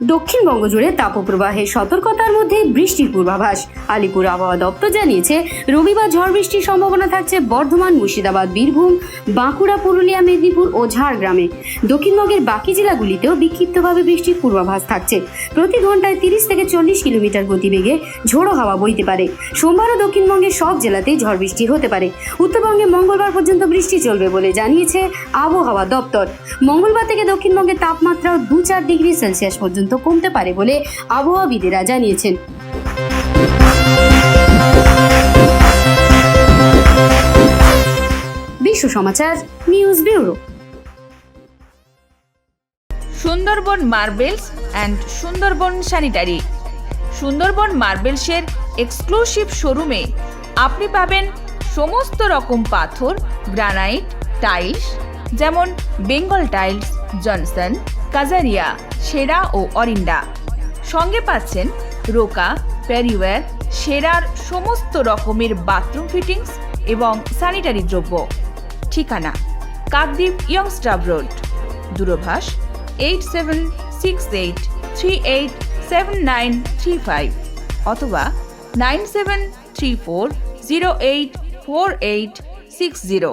দক্ষিণবঙ্গ জুড়ে তাপপ্রবাহের সতর্কতার মধ্যে বৃষ্টির পূর্বাভাস। আলিপুর আবহাওয়া দপ্তর জানিয়েছে, রবিবার ঝড় বৃষ্টির সম্ভাবনা থাকছে বর্ধমান, মুর্শিদাবাদ, বীরভূম, বাঁকুড়া, পুরুলিয়া, মেদিনীপুর ও ঝাড়গ্রামে। দক্ষিণবঙ্গের বাকি জেলাগুলিতেও বিক্ষিপ্তভাবে বৃষ্টির পূর্বাভাস থাকছে। প্রতি ঘন্টায় তিরিশ থেকে চল্লিশ কিলোমিটার গতিবেগে ঝোড়ো হাওয়া বইতে পারে। সোমবারও দক্ষিণবঙ্গের সব জেলাতেই ঝড় বৃষ্টি হতে পারে। উত্তরবঙ্গে মঙ্গলবার পর্যন্ত বৃষ্টি চলবে বলে জানিয়েছে আবহাওয়া দপ্তর। মঙ্গলবার থেকে দক্ষিণবঙ্গের তাপমাত্রাও দু চার ডিগ্রি সেলসিয়াস পর্যন্ত কমতে পারে বলে আবহাওয়াবিদেরা জানিয়েছেন। বিশ্ব সমাচার, news bureau. Sundarban marbles and Sundarban sanitary. Sundarban মার্বেলসের exclusive শোরুমে আপনি পাবেন সমস্ত রকম পাথর, গ্রানাইট, টাইলস, যেমন বেঙ্গল টাইলস, জনসন কাজারিয়া, সেরা ও অরিন্ডা সঙ্গে পাচ্ছেন রোকা প্যারিওয়্যার সেরার সমস্ত রকমের বাথরুম ফিটিংস এবং স্যানিটারি দ্রব্য। ঠিকানা, Kakdwip youngster road. দূরভাষ, eight seven six eight three eight seven nine three five অথবা nine seven three four zero eight four eight six zero.